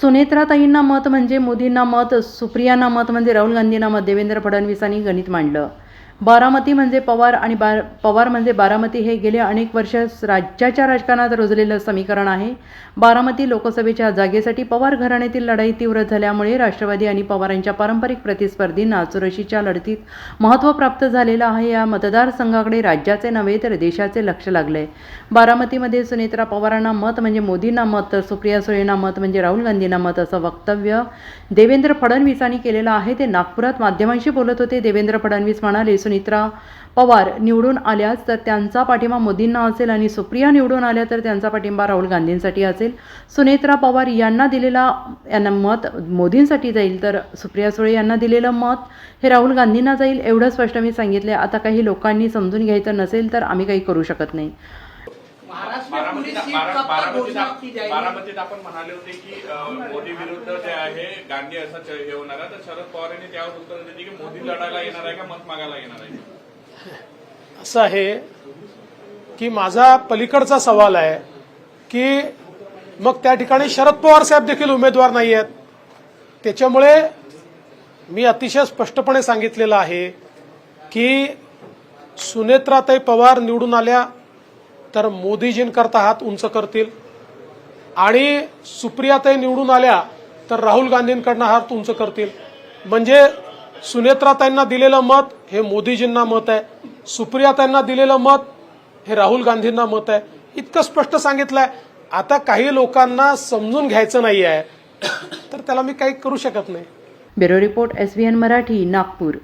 सुनेत्राताईंना मत म्हणजे मोदींना मत सुप्रियांना मत म्हणजे राहुल गांधींना मत देवेंद्र फडणवीसांनी गणित मांडलं. बारामती म्हणजे पवार आणि बा पवार म्हणजे बारामती हे गेले अनेक वर्ष राज्याच्या राजकारणात रुजलेलं समीकरण आहे. बारामती लोकसभेच्या जागेसाठी पवार घराण्यातील लढाई तीव्र झाल्यामुळे राष्ट्रवादी आणि पवारांच्या पारंपरिक प्रतिस्पर्धींना चुरशीच्या लढतीत महत्त्व प्राप्त झालेलं आहे. या मतदारसंघाकडे राज्याचे नव्हे तर देशाचे लक्ष लागले बारामतीमध्ये सुनेत्रा पवारांना मत म्हणजे मोदींना मत तर सुप्रिया सुळेंना मत म्हणजे राहुल गांधींना मत असं वक्तव्य देवेंद्र फडणवीसांनी केलेलं आहे. ते नागपुरात माध्यमांशी बोलत होते. देवेंद्र फडणवीस म्हणाले सुनित्रा पवार निवडून आल्यास तर त्यांचा पाठिंबा मोदींना असेल आणि सुप्रिया निवडून आल्या तर त्यांचा पाठिंबा राहुल गांधींसाठी असेल. सुनेत्रा पवार यांना दिलेला यांना मत मोदींसाठी जाईल तर सुप्रिया सुळे यांना दिलेलं मत हे राहुल गांधींना जाईल एवढं स्पष्ट मी सांगितले आता काही लोकांनी समजून घ्यायचं नसेल तर आम्ही काही करू शकत नाही. बारामतीत आपण म्हणाले होते की मोदी विरुद्ध जे आहे गांधी असं हे होणार आहे. तर शरद पवार यांनी त्यावर उत्तर दिले की मोदी लढायला येणार आहे का मत मागायला येणार आहे? असं आहे की माझा पलीकडचा सवाल आहे की मग त्या ठिकाणी शरद पवार साहेब देखील उमेदवार नाही आहेत. त्याच्यामुळे मी अतिशय स्पष्टपणे सांगितलेलं आहे की सुनेत्राताई पवार निवडून आल्या तर मोदीजींकरता हात उंच करतील. आणि सुप्रियाताई निवडून आल्या तर राहुल गांधींकडनं हात उंच करतील. म्हणजे सुनेत्राताईंना दिलेलं मत हे मोदीजींना मत आहे. सुप्रियाताईंना दिलेलं मत हे राहुल गांधींना मत आहे. इतकं स्पष्ट सांगितलंय. आता काही लोकांना समजून घ्यायचं नाही आहे तर त्याला मी काही करू शकत नाही. Bureau report S Marathi Nagpur.